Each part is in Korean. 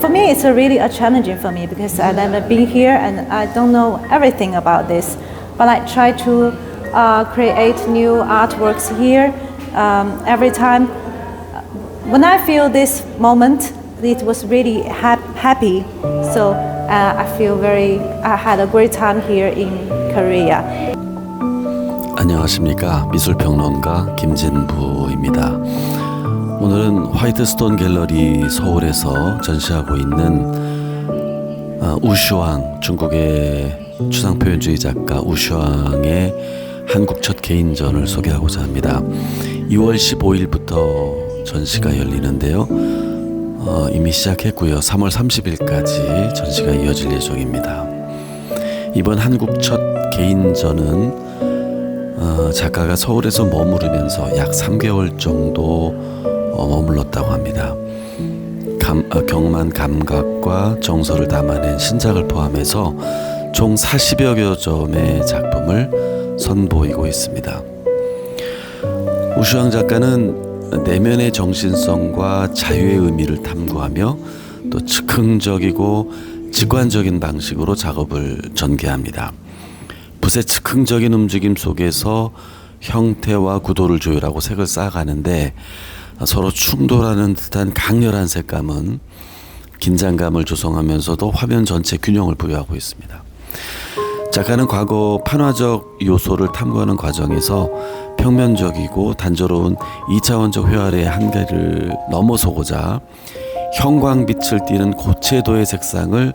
for me, it's a really a challenging for me because I've never been here and I don't know everything about this. But I try to uh, create new artworks here um, every time. When I feel this moment, it was really hap- happy. So uh, I feel very. I had a great time here in Korea. 안녕하십니까 미술평론가 김진부입니다. 오늘은 화이트스톤 갤러리 서울에서 전시하고 있는 아, 우슈왕 중국의 추상표현주의 작가 우슈왕의 한국 첫 개인전을 소개하고자 합니다. 2월 15일부터 전시가 열리는데요. 어, 이미 시작했고요. 3월 30일까지 전시가 이어질 예정입니다. 이번 한국 첫 개인전은 어, 작가가 서울에서 머무르면서 약 3개월 정도 어, 머물렀다고 합니다. 감, 어, 경만 감각과 정서를 담아낸 신작을 포함해서 총 40여 개 점의 작품을 선보이고 있습니다. 우슈왕 작가는 내면의 정신성과 자유의 의미를 탐구하며 또 즉흥적이고 직관적인 방식으로 작업을 전개합니다. 붓의 즉흥적인 움직임 속에서 형태와 구도를 조율하고 색을 쌓아가는데 서로 충돌하는 듯한 강렬한 색감은 긴장감을 조성하면서도 화면 전체 균형을 부여하고 있습니다. 작가는 과거 판화적 요소를 탐구하는 과정에서 평면적이고 단조로운 2차원적 회화의 한계를 넘어서고자 형광빛을 띠는 고채도의 색상을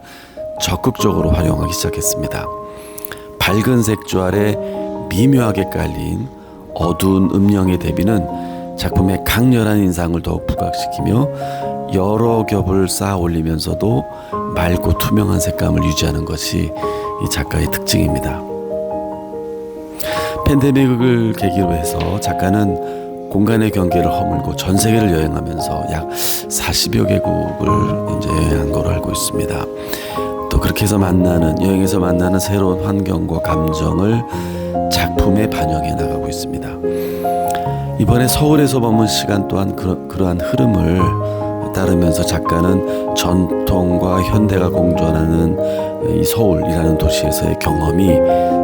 적극적으로 활용하기 시작했습니다. 밝은 색조 아래 미묘하게 깔린 어두운 음영의 대비는 작품의 강렬한 인상을 더욱 부각시키며 여러 겹을 쌓아 올리면서도 맑고 투명한 색감을 유지하는 것이 이 작가의 특징입니다. 팬데믹을 계기로 해서 작가는 공간의 경계를 허물고 전 세계를 여행하면서 약 40여 개국을 이제 여행한 걸로 알고 있습니다. 또 그렇게 해서 만나는 여행에서 만나는 새로운 환경과 감정을 작품에 반영해 나가고 있습니다. 이번에 서울에서 머문 시간 또한 그러, 그러한 흐름을 따르면서 작가는 전통과 현대가 공존하는 이 서울이라는 도시에서의 경험이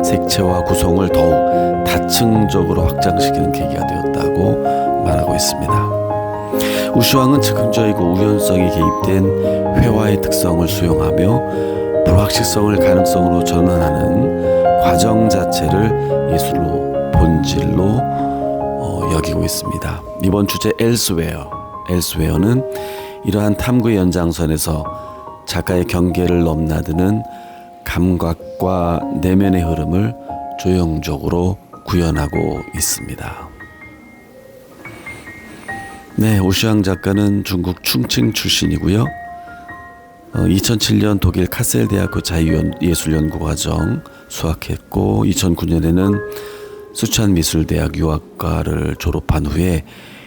색채와 구성을 더욱 다층적으로 확장시키는 계기가 되었다고 말하고 있습니다. 우슈왕은 즉흥적이고 우연성이 개입된 회화의 특성을 수용하며 불확실성을 가능성으로 전환하는 과정 자체를 예술로 본질로 어, 여기고 있습니다. 이번 주제 엘스웨어. 엘스웨어는 이러한 탐구의 연장선에서 작가의 경계를 넘나드는 감각과 내면의 흐름을 조형적으로 구현하고 있습니다. 네, 오슈앙 작가는 중국 충칭 출신이고요. 어, 2007년 독일 카셀 대학교 자유예술연구과정 수학했고 2009년에는 수찬 미술대학 유학과를 졸업한 후에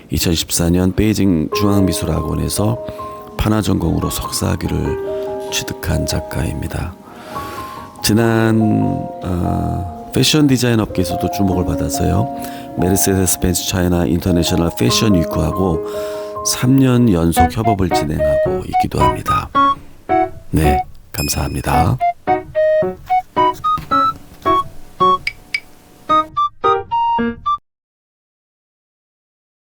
2014년 베이징 중앙미술학원에서 판화 전공으로 석사학위를 취득한 작가입니다. 지난 어, 패션 디자인 업계에서도 주목을 받아서요. 메르세데스 벤츠 차이나 인터내셔널 패션 위크하고 3년 연속 협업을 진행하고 있기도 합니다. 네, 감사합니다.